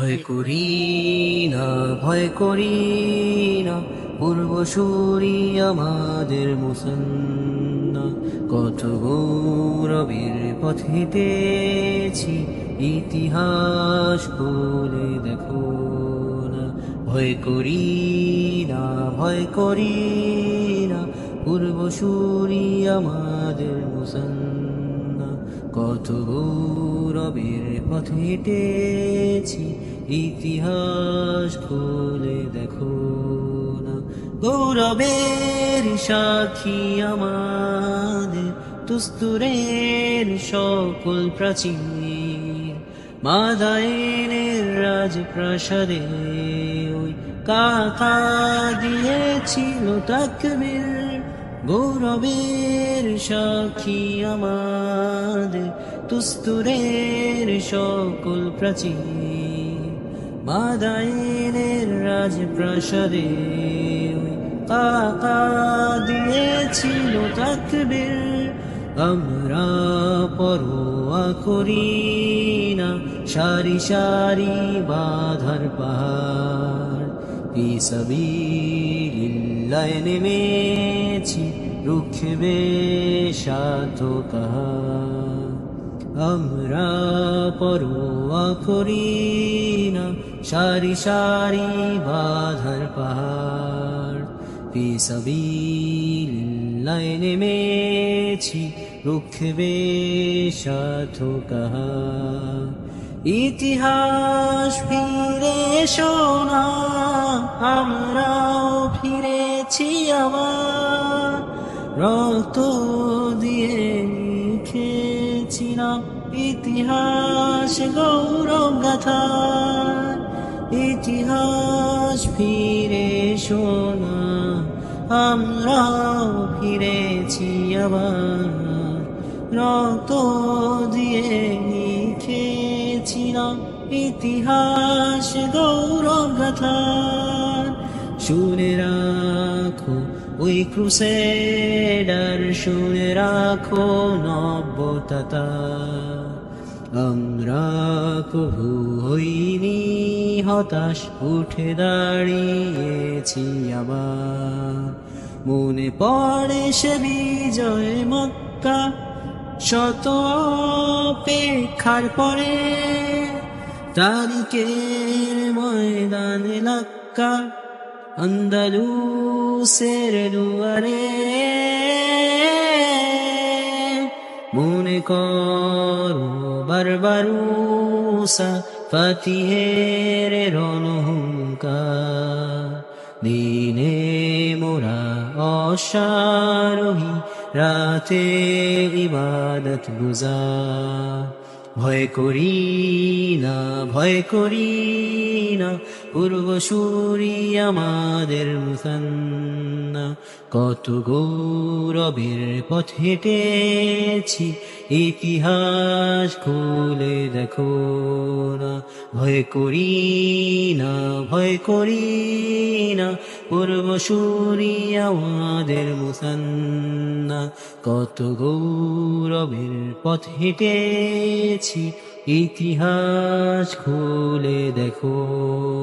ভয় করি না, ভয় করি না। পূর্বসূরি আমাদের মুসন্না। কত গৌরবের পথ হেঁটেছি, ইতিহাস বলে দেখো না। ভয় করি না, ভয় করি না পূর্বসূরি আমাদের মুসন্না। কত গৌরবের পথ হেঁটেছি, ইতিহাস খুলে দেখো না। গৌরবের সাক্ষী আমাদের, তুস্তুরের সকল প্রাচীর। মাদায়েনের রাজপ্রাসাদে ওই কাকা দিয়েছিল তাকবীর। গৌরবের সাক্ষী আমাদের, তুস্তুরের সকল প্রাচীর মাদায়েনের রাজপ্রাসাদে কাকা দিয়েছিল তাকবীর। আমরা পরোয়া করি না, সারি সারি বাধার পাহাড়। পিসবিল্লায় নেমেছি সাধো কাহার আমরা পরোয়া করি না, সারি সারি বাধার পাহাড়। পিসবিল্লায় নেমেছি রুখবে কাহার ইতিহাস ফিরে শোনা, আমরাও ফিরেছি আবার, রক্ত দিয়ে লিখেছি না ইতিহাস, গৌরব গাথা। ইতিহাস ফিরে শোনা আমরা ফিরেছি আবার। রক্ত দিয়ে লিখেছিলাম ইতিহাস, গৌরব গাথা। শুনে রাখো, ওই ক্রুসেডার শুনে রাখো নব্যতা। আমরা কভু হইনি হতাশ, উঠে দাঁড়িয়েছি আবার। মনে পড়ে সে বিজয় মক্কা, শত অপেক্ষার পরে। তারিখের ময়দানে লাক্কা আন্দালুসের দুয়ারে মনে করো বারবারুসা ফাতিহের রণহুঙ্কার। দিনে মোরা অশ্বারোহী রাতে ইবাদত গুজার। ভয় করি না ভয় করি না। পূর্বসূরি আমাদের মুসান্না। কত গৌরবের পথ হেঁটেছি ইতিহাস খুলে দেখো না, ভয় করি না, ভয় করি না। পূর্বসূরি আমাদের মুসান্না, কত গৌরবের পথ হেঁটেছি, ইতিহাস খুলে দেখো